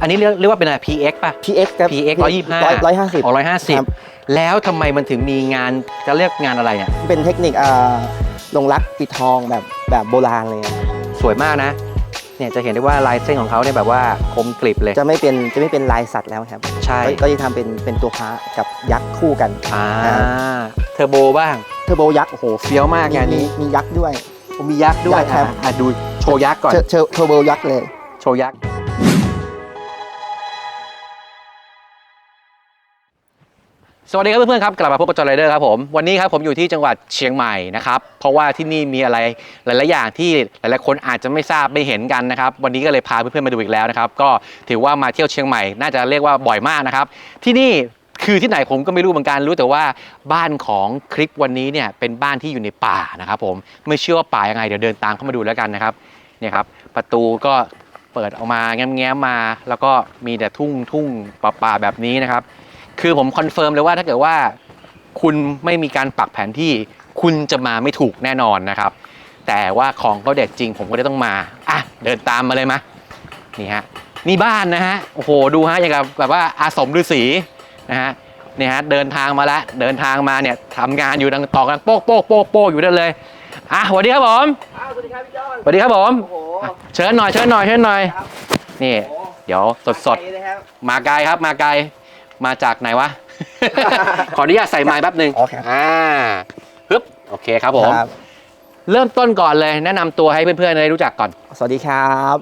อันนี้เรียกเรียกว่าเป็นอะไร PX ป่ะ PX ครับ PX 125ร้อยห้าสิบ อ๋อร้อยห้าสิบครับ แล้วทำไมมันถึงมีงานจะเรียกงานอะไรเนี่ย เป็นเทคนิคอ่าลงรักปิดทองแบบแบบโบราณเลยครับสวยมากนะ เนี่ยจะเห็นได้ว่าลายเส้นของเขาเนี่ยแบบว่าคมกริบเลย จะไม่เป็นจะไม่เป็นลายสัตว์แล้วครับใช่ ก็ก็จะทำเป็นเป็นตัวพระกับยักษ์คู่กัน อ่า อ่า เทอร์โบบ้าง เทอร์โบยักษ์โอ้โหเฟี้ยวมากงานนี้ มีมียักษ์ด้วยผมมียักษ์ด้วยยักษ์ครับ อะอะดูโชว์ยักษ์ก่อน เทอร์เทอร์เทอร์โบยักษ์เลย โชว์ยักษ์ สวัสดีครับเพื่อนๆครับกลับมาพบกับจอร์ไรเดอร์ครับผมวันนี้ครับผมอยู่ที่จังหวัดเชียงใหม่นะครับเพราะว่าที่นี่มีอะไรหลายๆอย่างที่หลายๆคนอาจจะไม่ทราบไม่เห็นกันนะครับวันนี้ก็เลยพาเพื่อนๆมาดูอีกแล้วนะครับก็ถือว่ามาเที่ยวเชียงใหม่น่าจะเรียกว่าบ่อยมากนะครับที่นี่คือที่ไหนผมก็ไม่รู้เหมือนกันรู้แต่ว่าบ้านของคลิปวันนี้เนี่ยเป็นบ้านที่อยู่ในป่านะครับผมไม่เชื่อว่าป่ายังไงเดี๋ยวเดินตามเข้ามาดูแล้วกันนะครับเนี่ยครับประตูก็เปิดออกมาแง้มๆมา แล้วก็มีแต่ทุ่งทุ่งป่าๆแบบนี้นะครับ คือผมคอนเฟิร์มเลยว่าถ้าเกิดว่า คุณไม่มีการปักแผนที่ คุณจะมาไม่ถูกแน่นอนนะครับ แต่ว่าของเขาเด็ดจริง ผมก็เลยต้องมาอะเดินตามมาเลยมะนี่ฮะนี่บ้านนะฮะโอ้โหดูฮะอย่างกับแบบว่าอาสมฤาษีนะฮะเนี่ยฮะเดินทางมาแล้วเดินทางมาเนี่ยทำงานอยู่ดังต่อกันโป๊กโป๊กโป๊กโป๊กอยู่นั่นเลยอะสวัสดีครับผมสวัสดีครับพี่จอนสวัสดีครับผมโอ้โหอะเชิญหน่อยเชิญหน่อยเชิญหน่อยนี่ เดี๋ยวสดสดๆเลยครับมาไกลครับมาไกล มาจากไหนวะ ขออนุญาตใส่ไม้แป๊บหนึ่งโอเค อ่าฮึบโอเคครับผม ครับ เริ่มต้นก่อนเลยแนะนำตัวให้เพื่อนๆได้รู้จักก่อน สวัสดีครับ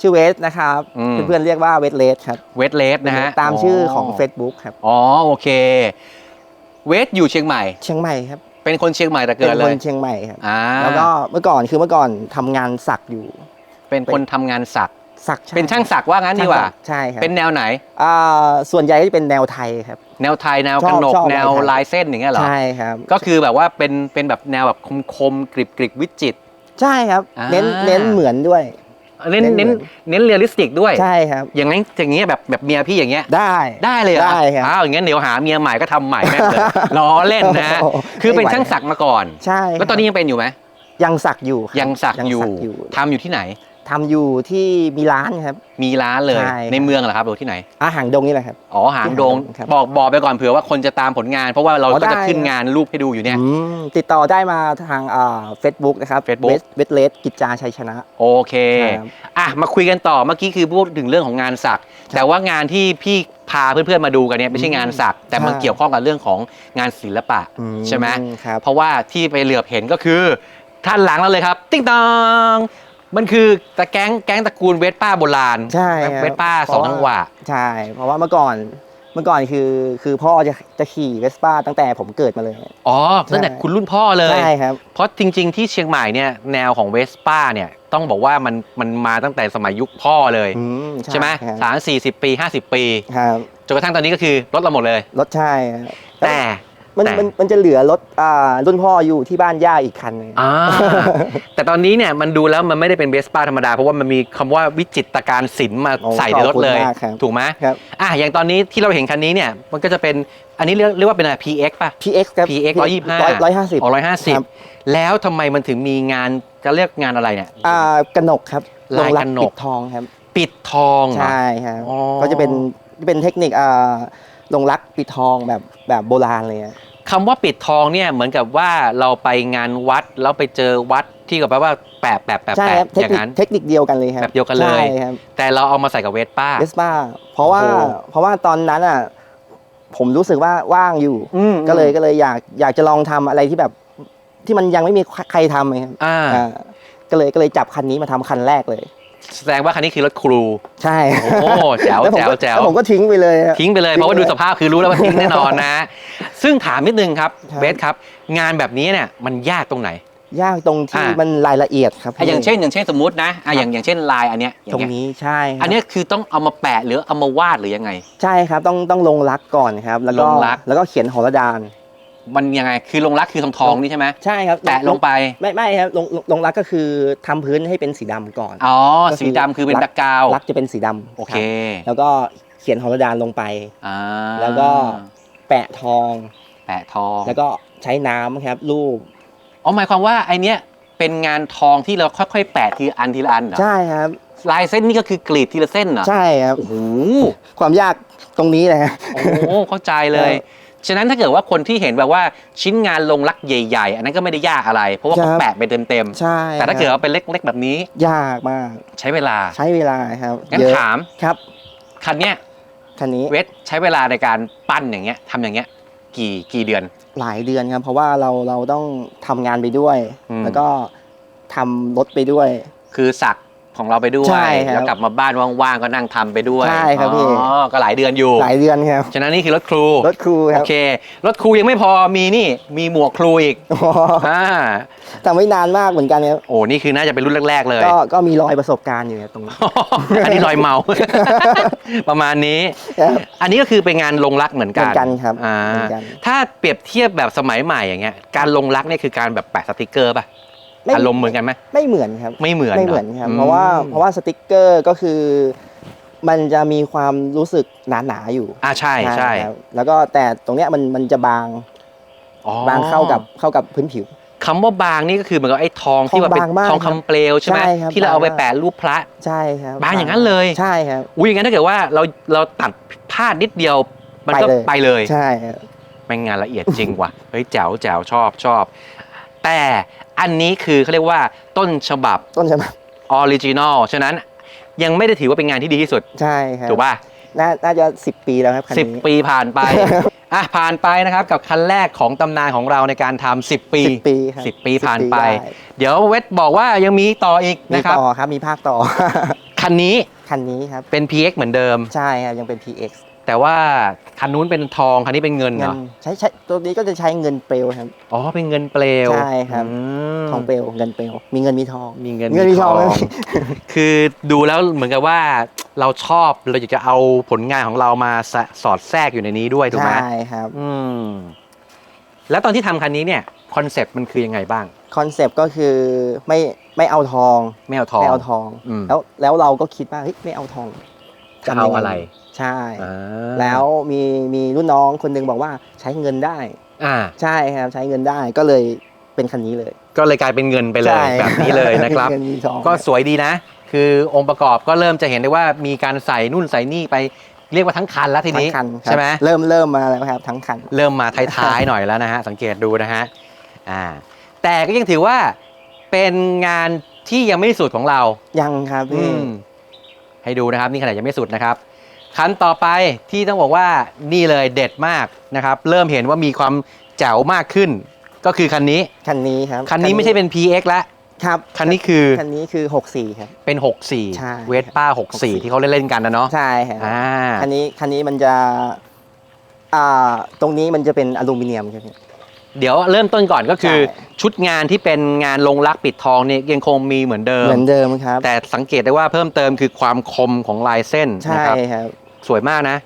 ชื่อเวสนะครับ อืม เพื่อนๆเรียกว่าเวสเลสครับเวทเลสนะฮะตามชื่อของ Facebook ครับ อ๋อโอเค เวทอยู่เชียงใหม่ เชียงใหม่ครับเป็นคนเชียงใหม่แต่เป็เกิดนเลคยนเชียงใหม่ครับ อ่าแล้วก็เมื่อก่อนคือเมื่อก่อนทำงานสักอยู่ เป็นคนทำงานสัก สักเป็นช่างสักว่างั้นดีกว่าใช่ครับเป็นแนวไหนอ่าส่วนใหญ่ก็จะเป็นแนวไทยครับ แนวไทยแนวชกอบระหนกชอบแนวลายไทยลายเส้นอย่างเงี้ยเหรอใช่ครับก็คือแบบว่าเป็นเป็นแบบแนวแบบคมๆกริบกริบวิจิตรใช่ครับอ่าเน้นเน้นเหมือนด้วยเน้นเน้เน้นนเน้นเรียลลิสติกด้วยใช่ครับ อย่างงั้นอย่างเงี้ยแบบแบบเมียพี่อย่างเงี้ยได้ได้เลยเหรอได้ครับอ้าวอย่างงั้นเดี๋ยวหาเมียใหม่ก็ทำใหม่แม่งเลยล้อเล่นนะฮะโอ้โหคือเป็นไม่ไหวช่างสักมาก่อน ใช่ แล้วตอนนี้ยังเป็นอยู่ไหมยังสักอยู่ครับยังสักอยู่อยู่ทำอยู่ที่ไหน ทำอยู่ที่มีร้านครับ มีร้านเลยใช่ในเมืองเหรอครับหรือที่ไหไหนอาหางดงนี่แหละครับ อ๋อหางดงครับบอกบอกไปก่อนเผื่อว่าคนจะตามผลงาน เพราะว่าเราอ๋อก็จะได้ ขึ้นงานรูปให้ดูอยู่เนี่ย อืมติดต่อได้มาทางเฟซบุ๊กนะครับ Facebook เวสเลสกิจจาชัยชนะโอเค ครับ อะมาคุยกันต่อเมื่อกี้คือพูดถึงเรื่องของงานสัก แต่ว่างานที่พี่พาเพื่อนๆมาดูกันเนี่ยไม่ใช่งานสัก แต่มันใช่ เกี่ยวข้องกับเรื่องของงานศิลปะ อืใช่ไหม ครับ เพราะว่าที่ไปเหลือบเห็นก็คือท่านหลังเราเลยครับ ติ๊งตอง มันคือตะแก๊งแก๊งตระกูลเวสป้าโบราณใช่ครับเวสป้าสองจังหวะใช่ เพราะว่าเมื่อก่อนเมื่อก่อนคือคือพ่อจะจะขี่เวสป้าตั้งแต่ผมเกิดมาเลย อ๋อตั้งแต่ใช่คุณรุ่นพ่อเลยใช่ครับ เพราะจริง ๆ ที่เชียงใหม่เนี่ยแนวของเวสป้าเนี่ยต้องบอกว่ามันมันมาตั้งแต่สมัยยุคพ่อเลยอืมใช่ไหมครับสามสี่สิบปีห้าสิบปีครับจนกระทั่งตอนนี้ก็คือลดเราหมดเลยรถใช่ครับแต่ มันแต่ มันมันจะเหลือรถอ่ารุ่นพ่ออยู่ที่บ้านย่าอีกคันหนึง อ่า แต่ตอนนี้เนี่ยมันดูแล้วมันไม่ได้เป็นเวสป้าธรรมดา เพราะว่ามันมีคำว่าวิจิตรการศิลป์มาโอ้ใส่ในรถเลย ขอบคุณมากครับ ถูกไหมครับ อะอย่างตอนนี้ที่เราเห็นคันนี้เนี่ยมันก็จะเป็นอันนี้เรียกเรียกว่าเป็นอะไร PX ป่ะ PX ครับ PX 125ร้อยห้าสิบอ๋อร้อยห้าสิบครับ แล้วทำไมมันถึงมีงานจะเรียกงานอะไรเนี่ย อ่ากระหนกครับลายงรักระหนก ปิดทองครับ ปิดทองเหรอ ใช่ครับอ๋อ ก็จะเป็นจะเป็นเทคนิคอ่า ลงรักปิดทองแบบแบบโบราณเลยอะ คำว่าปิดทองเนี่ยเหมือนกับว่าเราไปงานวัดแล้วไปเจอวัดที่กับแปลว่าแปะแปะแปะใช่แปะครับเทอคย่านิงคนั้น เทคนิคเดียวกันเลยครับแบบเดียวกันเลย ใช่ครับแต่เราเอามาใส่กับเวสป้า เวสป้าเพราะว่าโอ้โห เพราะว่าตอนนั้นอะผมรู้สึกว่าว่างอยู่ อืมก็เลยก็เลยอยากอยากจะลองทำอะไรที่แบบที่มันยังไม่มีใครทำเลยครับอ่า อ่าก็เลยก็เลยจับคันนี้มาทำคันแรกเลย แสดงว่าคันนี้คือรถครู ใช่โอ้โหแจ๋วล้ผมแจ๋วก็แจ๋ว ล้ผมก็ทิ้งไปเลยอะ ทิ้งไปเลยทิ้งเพราะว่าไปดูเลยสภาพคือรู้แล้วว่าทิ้งแน่นอนนะ ซึ่งถามนิดนึงครับครับ เบสครับ งานแบบนี้เนี่ยมันยากตรงไหน ยากตรงที่อ่ามันรายละเอียดครับอะอย่างเช่นอย่างเช่นสมมตินะอะอย่างอย่างเช่นลายอันเนี้ยอย่าตรงเงี้ยนี้ใช่ครับอันเนี้ยคือต้องเอามาแปะหรือเอามาวาดหรือยังไง ใช่ครับต้องต้องลงรักก่อนครับ แล้วก็ลงรัก แล้วก็เขียนหอระดาน มันยังไงคือลงรักคือทองทองๆนี่ใช่ไหมใช่ครับแปะลงไปไม่ไม่ครับลงลงลงรักก็คือทำพื้นให้เป็นสีดำก่อนอ๋อก็คือสีดำคือเป็นรักแบ็กกราวรักจะเป็นสีดำโอเคครับแล้วก็เขียนหอระดานลงไปอ่าแล้วก็แปะทอง แปะทอง แล้วก็ใช้น้ำครับรูปอ๋อหมายความว่าไอเนี้ยเป็นงานทองที่เราค่อยๆ แปะทีละอันทีละอันเหรอใช่ครับลายเส้นนี่ก็คือกรีดทีละเส้นเหรอใช่ครับโอ้โหความยากตรงนี้เลยฮะโอ้โหเข้าใจเลย ฉะนั้นถ้าเกิดว่าคนที่เห็นแบบว่าชิ้นงานลงรักใหญ่ๆ อันนั้นก็ไม่ได้ยากอะไร เพราะว่าเขาครับแปะไปเต็มใช่ๆ แต่ถ้าเกิดว่าเป็นเล็กๆแบบนี้ยากมากใช้เวลา ใช้เวลาครับงั้นเยอะถาม ครับคันเนี้ยคันนี้เวทใช้เวลาในการปั้นอย่างเงี้ยทำอย่างเงี้ยกี่กี่เดือน หลายเดือนครับ เพราะว่าเราเราต้องทำงานไปด้วย อืม แล้วก็ทำรถไปด้วย คือสัก ของเราไปด้วย ใช่ครับแล้วกลับมาบ้านว่างๆก็นั่งทำไปด้วยใช่ครับพี่ อ๋อก็หลายเดือนอยู่ หลายเดือนครับ ฉะนั้นนี่คือรถครู รถครูคโอรับเค รถครูยังไม่พอมีนี่มีหมวกครูอีกอ๋ออ่าทำไม่นานมากเหมือนกันครับ โอ้นี่คือน่าจะเป็นรุ่นแรก ๆ เลย ก็ก็มีรอยประสบการณ์อยู่ครับตรงนี้ อันนี้รอยเมา ประมาณนี้ ครับอันนี้ก็คือเป็นงานลงรักเหมือนกันเหมือนกันครับอ่าเหมือนกัน ถ้าเปรียบเทียบแบบสมัยใหม่อย่างเงี้ย การลงรักเนี่ยคือการแบบแปะสติกเกอร์ป่ะ ไม่ อารมณ์เหมือนกันไหมไม่เหมือนครับ ไม่เหมือนไม่เหมือนครับอืมเพราะว่าเพราะว่าสติกเกอร์ก็คือ มันจะมีความรู้สึกหนาๆอยู่อ่าใช่ใช่ครับแล้วก็แต่ตรงเนี้ยมันมันจะบางอ๋อบางเข้ากับเข้ากับพื้นผิว คำว่าบางนี่ก็คือเหมือนกับไอ้ทองที่ว่าเป็นทองบางมากทองคำเปลวใช่ไหมใช่ครับที่เราเอาไปบางมาก แปะรูปพระ ใช่ครับบางอย่างนั้นเลย ใช่ครับ อุ้ยอย่างนั้นถ้าเกิดว่าเราเราตัดพลาดนิดเดียวมันก็ไปไปเลเลยยใช่ครับ แม่งงานละเอียดจริงว่ะ เฮ้ยแจ๋วแจ๋วชอบชอบ แต่ อันนี้คือเขาเรียกว่าต้นฉบับต้นฉบับออริจินอลฉะนั้นยังไม่ได้ถือว่าเป็นงานที่ดีที่สุด ใช่ครับถูกป่ะน่าน่าจะสิบปีแล้วครับคันสิบนี้ ปีผ่านไป อะผ่านไปนะครับกับคันแรกของตำนานของเราในการทำสิบปีสิบปีครับสิบปีผ่านไปด้ เดี๋ยวเวทบอกว่ายังมีต่ออีกมีนะครับ ต่อครับมีภาคต่อ คันนี้คันนี้ครับ เป็น PX เหมือนเดิม ใช่ครับยังเป็น PX แต่ว่าคันนู้นเป็นทองคันนี้เป็นเงินเหเงิรนอใช้ใช้ตัวนี้ก็จะใช้เงินเปลวครับ อ๋อเป็นเงินเปลวใช่ครับ มทองเปลวเงินเปลวมีเงินมีทอง มีเงินเงินมีทอง คือดูแล้วเหมือนกับว่าเราชอบเราอยากจะเอาผลงานของเรามาสะสอดแทรกอยู่ในนี้ด้วยถูกไหม ใช่ครับอืม แล้วตอนที่ทำคันนี้เนี่ยคอนเซปต์มันคือยังไงบ้างคอนเซปต์ก็คือไม่ไม่เอาทอง ไม่เอาทอง ไม่เอาทอง อืม แล้วแล้วเราก็คิดว่าเฮ้ยไม่เอาทองจะเอาอะไร ใช่ อ่าแล้วมีมีรุ่นน้องคนหนึงบอกว่าใช้เงินได้ อ่า ใช่ครับใช้เงินได้ก็เลยเป็นคันนี้เลยก็เลยกลายเป็นเงินไปเลย ใช่แบบนี้เลยนะครับมีเงินมีทองก็สวยดีนะ คือองค์ประกอบก็เริ่มจะเห็นได้ว่ามีการใส่นู่นใส่นี่ไปเรียกว่าทั้งคันแล้วทีนี้ ทั้งคันครับใช่ไหม เริ่มเริ่มมาแล้วครับทั้งคัน เริ่มมาท้ายๆ หน่อยแล้วนะฮะ สังเกตดูนะฮะอ่าแต่ก็ยังถือว่าเป็นงานที่ยังไม่สุดของเรา ยังครับอืพี่มให้ดูนะครับ นี่ขนาดยังไม่สุดนะครับ คันต่อไปที่ต้องบอกว่านี่เลยเด็ดมากนะครับ เริ่มเห็นว่ามีความแจ๋วมากขึ้น ก็คือคันนี้ คันนี้ครับ คันนี้ไม่ใช่เป็น PX แล้ว ครับ คันนี้คือ คันนี้คือ 64 ครับ เป็น ใช่ 64 เวสป้า 64 ที่เขาเล่นๆกันนะเนาะ ใช่ครับอ่า คันนี้ คันนี้มันจะ อ่า ตรงนี้มันจะเป็นอลูมิเนียมใช่ไหมเดี๋ยวเริ่มต้นก่อนก็คือ ใช่ ชุดงานที่เป็นงานลงรักปิดทองเนี่ยยังคงมีเหมือนเดิม เหมือนเดิมครับ แต่สังเกตได้ว่าเพิ่มเติมคือความคมของลายเส้นใช่นะครับ ครับ สวยมากนะ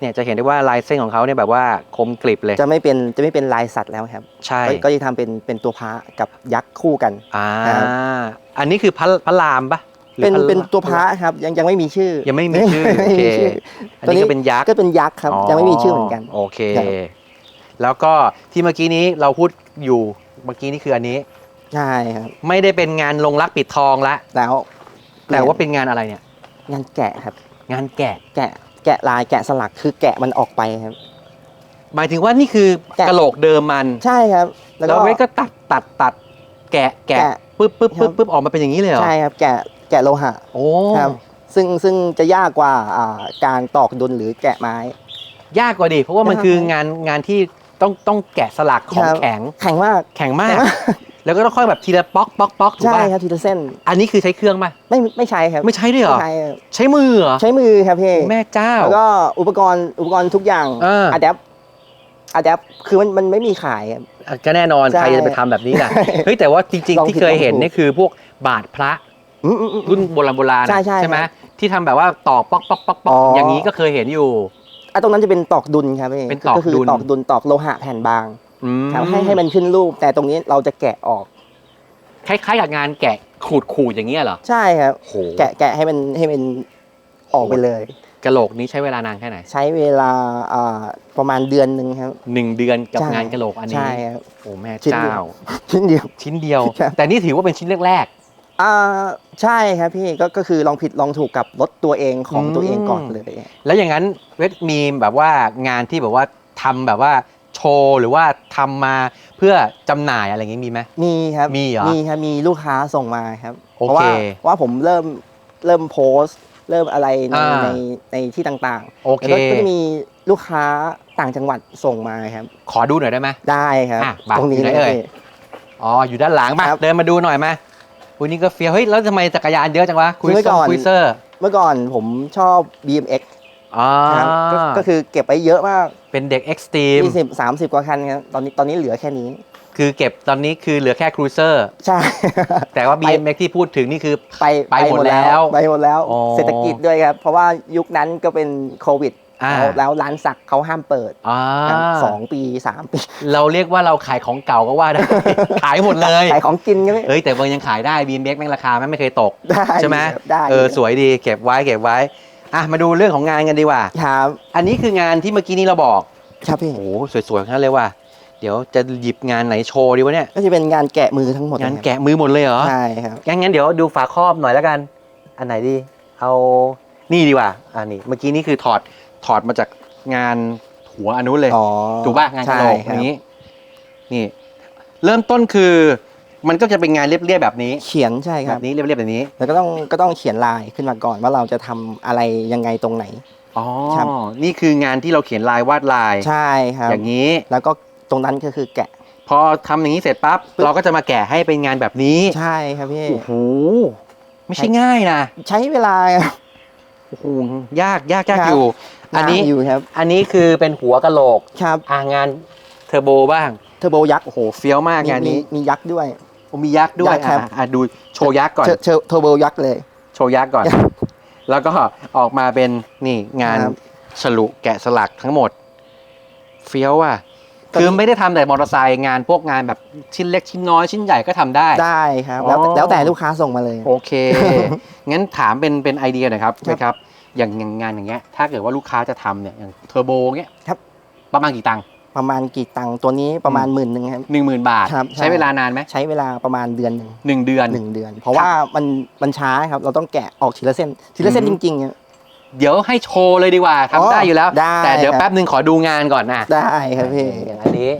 เนี่ยจะเห็นได้ว่าลายเส้นของเขาเนี่ยแบบว่าคมกริบเลย จะไม่เป็นจะไม่เป็นลายสัตว์แล้วครับ ใช่ ก็ก็จะทำเป็นเป็นตัวพระกับยักษ์คู่กันอ่าครับอันนี้คือพระพระรามปะหรือเป็นพระเป็นตัวพระครับยังยังไม่มีชื่อ ยังไม่มีชื่อไม่โอเคมีชื่ออันนี้ก็เป็นยักษ์ก็เป็นยักษ์ครับยังไม่มีชื่อเหมือนกันโอเคครับแล้วก็ที่เมื่อกี้นี้เราพูดอยู่เมื่อกี้นี่คืออันนี้ใช่ครับไม่ได้เป็นงานลงรักปิดทองละแล้ว แต่ว่าเป็นงานอะไรเนี่ย งานแกะครับ งานแกะแกะ แกะลายแกะสลักคือแกะมันออกไปครับ หมายถึงว่านี่คือแกะกระโหลกเดิมมัน ใช่ครับ แล้วแล้วก็เวทก็ตัดตัดตัดแกะแกะแกะปึ๊บปึ๊บครัปึ๊บบปึ๊บออกมาเป็นอย่างนี้เลยเหรอใช่ครับ แกะแกะโลหะโอ้ครับ ซึ่งซึ่งจะยากกว่าอ่าการตอกดุลหรือแกะไม้ ยากกว่าดิเพราะว่ามันยากคืองานงานที่ต้องต้องแกะสลักของครับ แข็งแข็งมากแข็งมาแข็กงมาก แล้วก็ต้องค่อยแบบทีละป๊อกป๊อกป๊อกถูกใช่ป่ะครับทีละเส้นอันนี้คือใช้เครื่องป่ะไม่ไม่ใช้ครับไม่ใช้ด้วยเหรอไม่ใช้ครับใช้มือเหรอใช้มือครับพี่แม่เจ้า แล้วก็อุปกรณ์อุปกรณ์ทุกอย่างเออออะแดปอะแดปคือมันมันไม่มีขายครับอะก็แน่นอนใช่ใครจะไปทำแบบนี้ล่ะ เฮ้ยแต่ว่าจริง ลองๆที่ผิดเคยลองเห็นถูก เนี่ยคือพวกบาทพระอืมอืมอืม รุ่นโบราณโบราณอะใช่ใช่ไหมครับที่ทำแบบว่าตอกป๊อกป๊อกป๊อกป๊อกอ๋ออ อย่างนี้ก็เคยเห็นอยู่ อะตรงนั้นจะเป็นตอกดุลครับพี่เป็นตอกก็คือดุลตอกดุลตอกโลหะแผ่นบาง อืมครับให้ให้มันขึ้นรูป แต่ตรงนี้เราจะแกะออก คล้ายๆกับงานแกะขูดขูดๆอย่างเงี้ยเหรอใช่ครับ โหแกะแกะให้มันให้มันออกไปเลย กะโหลกนี้ใช้เวลานานแค่ไหนใช้เวลาอ่าประมาณเดือนหนึ่งครับ หนึ่งเดือนกับใช่ งานกะโหลกอันนี้ใช่ครับ โอ้แม่ชิ้นเจ้าเดียว ชิ้นเดียว ชิ้นเดียวครับแต่นี่ถือว่าเป็นชิ้นแรก อ่าใช่ครับพี่ก็ก็คือลองผิดลองถูกกับรถตัวเองของตัวเองก่อนเลยแล้วอย่างนั้นเวทมีแบบว่างานที่แบบว่าทำแบบว่า โชว์หรือว่าทำมาเพื่อจำหน่ายอะไรอย่างงี้มีไหม มีครับมีเหรอมีครับมีลูกค้าส่งมาครับโอเคเพราะว่าเพราะว่าผมเริ่มเริ่มโพสต์ เริ่มอะไรในอ่า ในในที่ต่างโอๆเค แล้วก็ก็จะมีลูกค้าต่างจังหวัดส่งมาครับ ขอดูหน่อยได้ไหม ได้ครับ อะบัตรตรงนี้อยู่ไหนเลยเอ่ย พี่ อ๋อ อยู่ด้านหลังมาครับเดินมาดูหน่อยมาวันนี้ก็เฟี้ยวเฮ้ย แล้วทำไมจักรยานเยอะจังวะคุยคือเมื่อก่อน คุยเซอร์ เมื่อก่อนผมชอบ BMX อ๋อครับก็ก็คือเก็บไปเยอะมากเป็นเด็กเอ็กซ์ตรีม20 30กว่าคันครับตอนนี้ตอนนี้เหลือแค่นี้ คือเก็บตอนนี้คือเหลือแค่ครูเซอร์ ใช่ แต่ว่า ไป BMX ที่พูดถึงนี่คือ ไปไปหมดแล้วไปหมดแล้ว อ๋อเศรษฐกิจด้วยครับ เพราะว่ายุคนั้นก็เป็นโควิด อ่า แล้วแล้วร้านสักเขาห้ามเปิดอ่าครับสองปีสามปีเราเรียกว่าเราขายของเก่าก็ว่าได้ ขายหมดเลย ขายของกินก็ไม่เอ้ยแต่มันยังขายได้ BMX แม่งราคาแม่งไม่เคยตก ได้ใช่ไหมครับได้เออสวยดีเก็บไว้เก็บไว้ อะมาดูเรื่องของงานกันดีกว่า ครับอันนี้คืองานที่เมื่อกี้นี้เราบอก ครับพี่โอ้โหสวยๆทั้งนั้นเลยว่ะเดี๋ยวจะหยิบงานไหนโชว์ดีวะเนี่ย ก็จะเป็นงานแกะมือทั้งหมดงานเลยครับแกะมือหมดเลยเหรอ ใช่ครับ งั้นงั้นเดี๋ยวดูฝาครอบหน่อยแล้วกัน อันไหนดี เอานี่ดีกว่า อันนี้ เมื่อกี้นี่คือถอดถอดมาจากงานหัวอนนุเลยอ๋อถูกป่ะงานกะโหลกใช่คอรับย่างนี้ นี่ เริ่มต้นคือ มันก็จะเป็นงานเรียบๆแบบนี้เขียนใช่คแบรับบนี้เรียบๆแบบนี้แล้วก็ต้องก็ต้องเขียนลายขึ้นมาก่อนว่าเราจะทำอะไรยังไงตรงไหน อ๋อครับ นี่คืองานที่เราเขียนลายวาดลาย ใช่ครับอย่างนี้ แล้วก็ตรงนั้นก็คือแกะ พอทำอย่างนี้เสร็จปั๊บเราก็จะมาแกะให้เป็นงานแบบนี้ใช่ครับพี่ โอ้โหไม่ใช่ง่ายนะใช้เวลา โอ้โหยากยากยากครับ อยู่ อันนี้าอยู่ครับอันนี้คือเป็นหัวกะโหลกครับอ่างานเทอร์โบบ้างเทอร์โบยักษ์โอ้โหเฟี้ยวมากงานนี้มีมียักษ์ด้วย โอ้มียักษ์ด้วยยักษ์ครับ อะอะดูโชว์ยักษ์ก่อนเทอร์เทอร์เทอร์โบยักษ์เลย โชว์ยักษ์ก่อน แล้วก็ออกมาเป็นนี่งานครับฉลุแกะสลักทั้งหมด เฟี้ยวอะ ตอนนี้ คือไม่ได้ทำแต่มอเตอร์ไซค์งานพวกงานแบบชิ้นเล็กชิ้นน้อยชิ้นใหญ่ก็ทำได้ ได้ครับ แล้วอ๋อ แล้วแต่ลูกค้าส่งมาเลย โอเค งั้นถามเป็นเป็นไอเดียหน่อยครับครับนะครับ อย่างอย่างงานอย่างเงี้ย ถ้าเกิดว่าลูกค้าจะทำเนี่ยอย่างเทอร์โบเงี้ยครับ ประมาณกี่ตังค์ ประมาณกี่ตังค์ตัวนี้ประมาณหมื่นหนึ่งครับ หนึ่งหมื่นบาท ครับ ใช้เวลานานไหมใช้เวลาประมาณเดือนหนึ่งหนึ่งเดือน หนึ่งเดือน เพราะว่ามันมันช้าครับเราต้องแกะออกทีละเส้นทีละเส้นอืจมริงๆครับ เดี๋ยวให้โชว์เลยดีกว่าอ๋อทำได้อยู่แล้ว ได้ แต่เดี๋ยวครับแป๊บหนึ่งขอดูงานก่อนนะได้ครับพี่อย่างอันนี้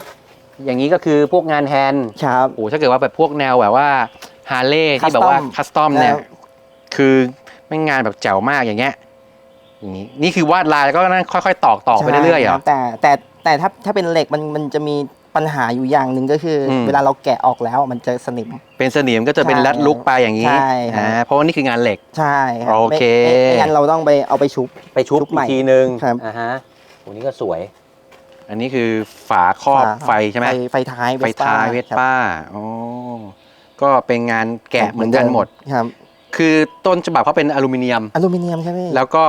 อย่างนี้ก็คือพวกงานแฮนด์ครับ โอ้ถ้าเกิดว่าแบบพวกแนวแบบว่าฮาร์เลย์ที่แบบว่า Custom คัสตอมเนี่ยแล้วคือไม่งงานแบบแจ๋วมากอย่างเงี้ยอย่างนี้นี่คือวาดลายแล้วก็นั่งค่อย ๆ ตอกตอกไปเรื่อยๆเหรใช่อคบแต่แต่ แต่ถ้าถ้าเป็นเหล็กมันมันจะมีปัญหาอยู่อย่างหนึ่งก็คืออม เวลาเราแกะออกแล้วมันจะสนิม เป็นสนิมก็จะเป็นใช่รัดลุกไปอย่างนี้ใช่ครับ อ่าเพราะว่านี่คืองานเหล็ก ใช่ครัโอเคไม่ไม่ไม่งั้นเราต้องไปเอาไปชุบ ไปชุบชุบใหม่อีกทีนึงครับ อ่าฮะโอ้นี่ก็สวย อันนี้คือฝาครอบฝาไฟใช่ไหมฟไฟท้ายไฟท้ายเวสครับป้าอ๋อก็เป็นงานแกะเหมือนกันหมด ครับคือต้นฉบับเขาเป็นอลูมิเนียม อลูมิเนียมใช่ไหมแล้วก็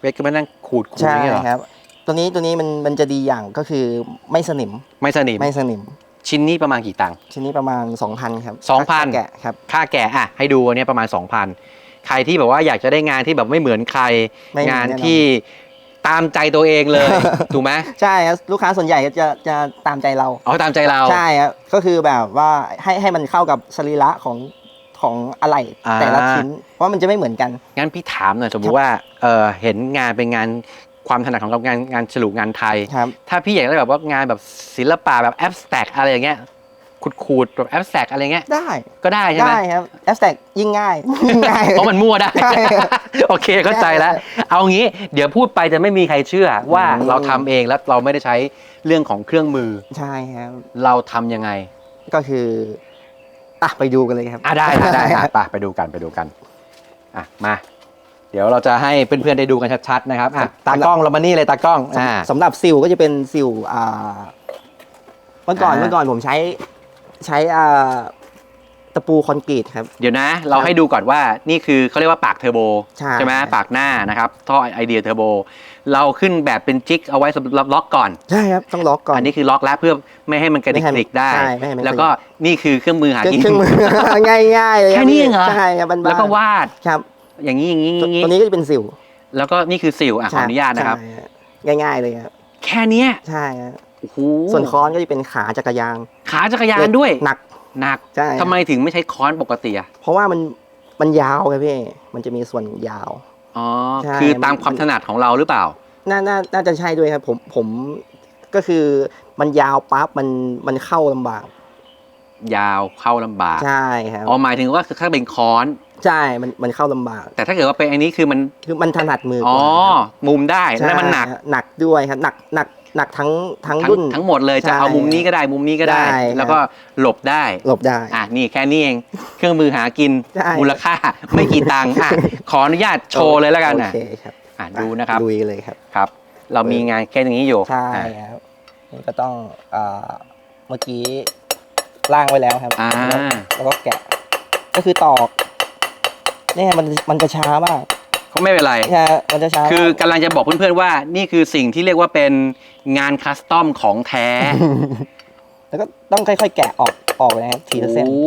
เวสก็มานั่งขูดขูดใช่อย่างนี้เหรอครับ ตัวนี้ตัวนี้มันมันจะดีอย่างก็คือไม่สนิมไม่สนิมไม่สนิม ชิ้นนี้ประมาณกี่ตังค์ ชิ้นนี้ประมาณ 2,000 ครับ2,000แกะครับ ค่าแกะอะให้ดูอันเนี้ยประมาณ 2,000 ใครที่แบบว่าอยากจะได้งานที่แบบไม่เหมือนใคร ไม่เหมือนงานแน่นอน ที่ตามใจตัวเองเลย ถูกไหมใช่ครับลูกค้าส่วนใหญ่จะจะตามใจเรา เอาตามใจเรา ใช่ครับก็คือแบบว่าให้ให้มันเข้ากับสรีระของของอะไรอ่า แต่ละชิ้น เพราะมันจะไม่เหมือนกัน งั้นพี่ถามหน่อยสมมติว่าเออเห็นงานเป็นงาน ความถนัดของเรางานงานฉลุงานไทย ครับ ถ้าพี่อยากได้แบบว่างานแบบศิลปะแบบแอบสแต็กอะไรอย่างเงี้ยขูดๆแบบแอบสแต็กอะไรเงี้ยได้ก็ได้ใช่ไหมได้ครับแอสแท็กยิ่งง่ายยิ่งง่าย เพราะมันมั่วได้ ใช่โอเคเข้าใจแล้ว เอางี้เดี๋ยวพูดไปจะไม่มีใครเชื่อว่าอืม เราทำเองแล้วเราไม่ได้ใช้เรื่องของเครื่องมือ ใช่ครับ เราทำยังไงก็คืออะไปดูกันเลยครับ อะได้ได้ได้อะไปไปดูกันไปดูกันอะมา เดี๋ยวเราจะให้เพื่อนๆได้ดูกันชัดๆนะครับอะตากล้องเรามานี่เลยตากล้องอ่าสำหรับซิลก็จะเป็นซิลอ่าเมื่อก่อนอ่าเมื่อก่อนผมใช้ใช้อ่าตะปูคอนกรีตครับ เดี๋ยวนะ เราให้ดูก่อนว่านี่คือเขาเรียกว่าปากเทอร์โบใช่ไหมปากหน้านะครับท่อไอเดียเทอร์โบ เราขึ้นแบบเป็นจิ๊กเอาไว้สำหรับล็อกก่อน ใช่ครับต้องล็อกก่อน อันนี้คือล็อกแล้วเพื่อไม่ให้มันกระดิกไม่ให้กระดิกได้ใช่ไม่ให้มันแล้วก็นี่คือเครื่องมือหาเครื่องกินเครื่องมือง่ายๆเลยแค่นี้เองเหรอใช่ครับบ้านๆแล้วก็วาดครับ อย่างนี้อย่างนี้อย่างนี้ตัวนี้ก็จะเป็นสิว แล้วก็นี่คือสิวอะขออนุญาตนะครับใช่ง่าย ๆ เลยครับแค่เนี้ยใช่ครับโอ้โหส่วนค้อนก็จะเป็นขาจักรยานขาจักรยานด้วยหนักหนักใช่ทำไมถึงไม่ใช้ค้อนปกติอะเพราะว่ามันมันยาวครับพี่มันจะมีส่วนยาวอ๋อใช่คือตามมันความถนัดของเราหรือเปล่าน่าน่าน่าจะใช่ด้วยครับผมผมก็คือมันยาวปั๊บมันมันเข้าลำบาก ยาวเข้าลำบากใช่ครับอ๋อหมายถึงว่าถ้าเป็นค้อน ใช่มันมันเข้าลำบาก แต่ถ้าเกิดว่าเป็นอันนี้คือมันคือมันถนัดมือกอ๋อว่าครับมุมได้ใช่และมันหนักหนักด้วยครับหนักหนักหนักทั้งทั้งทั้งรุ่น ทั้งหมดเลยใช่จะเอามุมนี้ก็ได้มุมนี้ก็ได้ ได้แล้วก็หลบได้ หลบได้ อะนี่แค่นี้เองเครื่องมือหากินใช่ มูลค่า ไม่กี่ตังค์อะขออนุญาตโชว์เลยแล้วกันโออะเคครับอะดูนะครับลุยเลยครับ ครับ เรามีงานแค่อย่างนี้อยู่ใช่อะ ครับนี่ก็ต้องอ่าเมื่อกี้ล่างไว้แล้วครับอ่า แล้วแล้วก็แกะ ก็คือตอก เนี่ยมันมันจะช้ามากก็ไม่เป็นไร ใช่มันจะช้าคือกมากกำลังจะบอกเพื่อนๆว่า นี่คือสิ่งที่เรียกว่าเป็นงานคัสตอมของแท้ แล้วก็ต้องค่อยๆ แกะออกออกนะครับทีละเส้น โอ้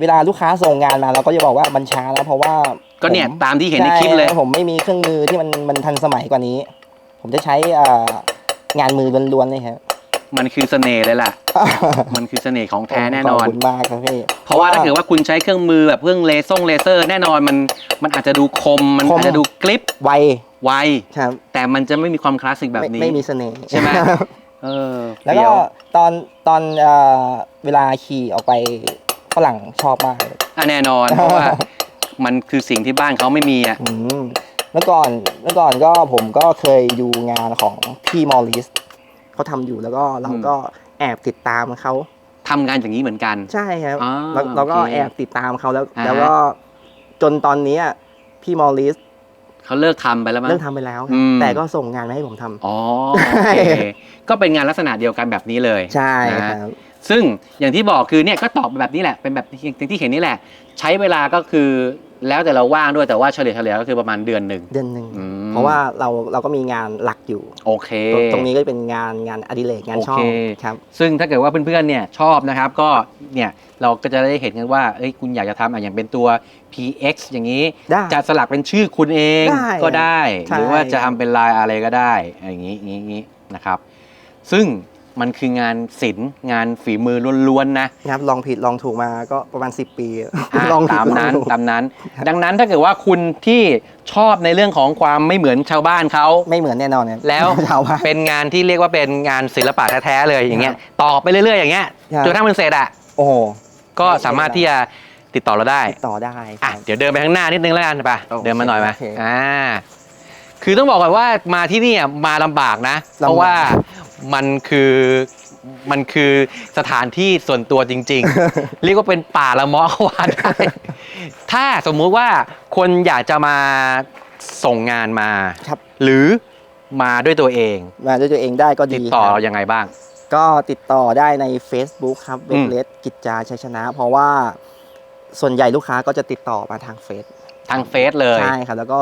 เวลาลูกค้าส่งงานมาเราก็จะบอกว่ามันช้าแล้วเพราะว่าก็เนี่ยผมตามที่เห็นในคลิปเลย ช่ผมไม่มีเครื่องมือที่มันมันทันสมัยกว่านี้ ผมจะใช้อ่างานมือล้วนๆเลยครับ มันคือเสน่ห์เลยล่ะ มันคือเสน่ห์ของแท้แน่นอน ขอบคุณมากครับพี่ เพราะว่าถ้าเกิดว่าคุณใช้เครื่องมือแบบเครื่องเลเซอร์เลเซอร์แน่นอนมันมันอาจจะดูคม มันคมอาจจะดูกริปไวไวครับแต่มันจะไม่มีความคลาสสิกแบบไม่นี้ ไม่มีเสน่ห์ใช่ไหมเออ แล้วเฟี้ก็ยตอนตอนเอ่อเวลาขี่ออกไปฝรั่งชอบมากเลยอะแน่นอนเพราะว่ามันคือสิ่งที่บ้านเขาไม่มีอะอืมเมื่อก่อนเมื่อก่อนก็ผมก็เคยดูงานของพี่มอริส เขาทำอยู่แล้วก็เราก็แอบติดตามเขาทำงานอย่างนี้เหมือนกัน ใช่ครับอ่าแล้วเราก็โอเคแอบติดตามเขาแล้วอ่าฮะแล้วก็จนตอนเนี้ยพี่มอริสเขาเลิกทำไปแล้วมั้งเลิกทำไปแล้วครับอืมแต่ก็ส่งงานมาให้ผมทำอ๋อโอเคก็เป็นงานลักษณะเดียวกันแบบนี้เลยใช่นะครับซึ่งอย่างที่บอกคือเนี่ยก็ตอบแบบนี้แหละเป็นแบบที่ที่เห็นนี่แหละ ใช้เวลาก็คือ แล้วแต่เราว่างด้วยแต่ว่าเฉลี่ยเฉลี่ยก็คือประมาณเดือนหนึ่งเดือนหนึ่งอืมเพราะว่าเราเราก็มีงานหลักอยู่ โอเคตรงตรงนี้ก็เป็นงานงานอดิเรกงานชอบโอเค ครับ ซึ่งถ้าเกิดว่าเพื่อนๆ เนี่ยชอบนะครับ ก็เนี่ยเราก็จะได้เห็นกันว่าเอ้ยคุณอยากจะทำอะอย่างเป็นตัว PX อย่างนี้ ได้ จะสลักเป็นชื่อคุณเองได้ก็ได้ ใช่ หรือว่าจะทำเป็นลายอะไรก็ได้ อย่างนี้อย่างนี้อย่างนี้นะครับ ซึ่ง มันคืองานศิลป์งานฝีมือล้วนๆนะครับลองผิดลองถูกมาก็ประมาณ 10 ปีอะลองผิดตามนั้นลองถูกตามนั้น ดังนั้นถ้าเกิดว่าคุณที่ชอบในเรื่องของความไม่เหมือนชาวบ้านเขา ไม่เหมือนแน่นอนครับแล้ว ชาวบ้าน เป็นงานที่เรียกว่าเป็นงานศิลปะแท้ๆเลยอย่างเงี้ยต่อไปเรื่อยๆอย่างเงี้ยครับ จนกระทั่งมันเสร็จอะโอ้โหก็สามารถที่จะติดต่อเราได้ ติดต่อได้คอะรับ เดี๋ยวเดินไปข้างหน้านิดนึงแล้วกันไปโอเคเดินมาหน่อยไหมโอเคอ่าคือต้องบอกก่อนว่ามาที่นี่อะมาลำบากนะลำบากเพราะว่า มันคือมันคือสถานที่ส่วนตัวจริง ๆ เรียกว่าเป็นป่าละเมาะก็ว่าได้ถ้าสมมุติว่าคนอยากจะมาส่งงานมา ครับ หรือมาด้วยตัวเอง มาด้วยตัวเองได้ก็ดีติดต่อคเรารับยังไงบ้าง ก็ติดต่อได้ใน Facebook ครับเวอืทมเลสกิจจาชัยชนะ เพราะว่าส่วนใหญ่ลูกค้าก็จะติดต่อมาทางเฟซทางเฟซเลย ใช่ครับ แล้วก็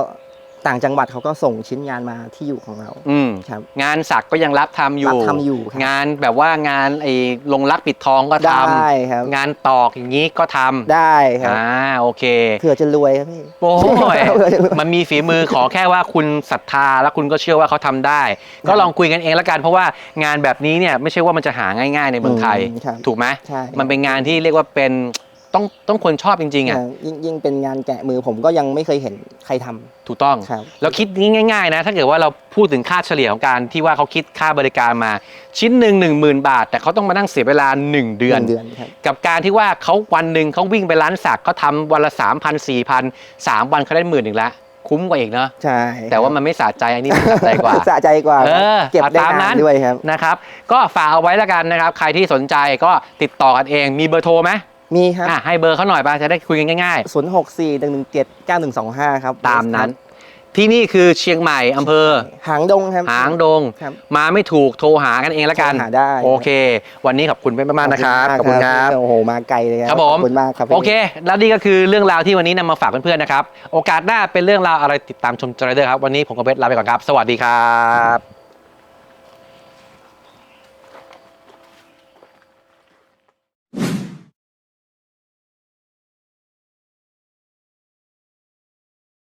ต่างจังหวัดเขาก็ส่งชิ้นงานมาที่อยู่ของเรา อืมครับ งานสักก็ยังรับทำอยู่ รับทำอยู่ครับ งานแบบว่างานไอ้ลงรักปิดทองก็ทได้ครับำงานตอกอย่างนี้ก็ทำได้ครับอ่าโอเค เผื่อจะรวยครับพี่ โอ้ยมันมีฝีมือขอแค่ว่าคุณศรัทธาแล้วคุณก็เชื่อว่าเขาทำได้ ก็ลองคุยกันเองแล้วกันเพราะว่างานแบบนี้เนี่ยไม่ใช่ว่ามันจะหาง่าย ๆ ในเมืองไทย อืมครับถูกไหมใช่ มันเป็นงานที่เรียกว่าเป็น ต้องต้องคนชอบจริงๆอะยิ่งยิ่งเป็นงานแกะมือผมก็ยังไม่เคยเห็นใครทำถูกต้องครับเราคิดง่าย ๆ นะ ถ้าเกิดว่าเราพูดถึงค่าเฉลี่ยของการที่ว่าเขาคิดค่าบริการมาชิ้นหนึ่งหนึ่งหมื่นบาท แต่เขาต้องมานั่งเสียเวลา 1 เดือนหงเดือนครับกับการที่ว่าเขาวันหนึ่งเขาวิ่งไปร้านสักเขาทำวันละ3 0 0 0 4 0 0 0 3วันเขาได้หมื่นหนึ่งละคุ้มกว่าอีกเนาะใช่แต่ว่ามันไม่สะใจอันนี้มันสะใจกว่าสะใจกว่าเออเก็บได้เอาตามนานั้นนด้วยครับนะครับ ก็ฝากเอาไว้แล้วกันนะครับ ใครที่สนใจก็ติดต่อกันเองมีเบอร์โทรไหม มีครับอะให้เบอร์เขาหน่อยป่ะจะได้คุยกันง่ายศูนย์หกสี่หนึ่งหนึ่งเจ็ดเก้าหนึ่งสองห้าครับๆ ตามนั้น ที่นี่คือเชียงใหม่อำเภอ หางดงครับ หางดง ครับมาไม่ถูกโทรหากันเองแล้วกัน โทรหาได้ โอเค วันนี้ขอบคุณเป็นมากๆนะครับ ขอบคุณครับ โอ้โหมาไกลเลยครับครับผมขอบคุณมากครับพี่ โอเค แล้วนี่ก็คือเรื่องราวที่วันนี้นำมาฝากเพื่อนๆนะครับ โอกาสหน้าเป็นเรื่องราวอะไรติดตามชมจอยเดอร์ครับ วันนี้ผมกับเบสลาไปก่อนครับ สวัสดีครับ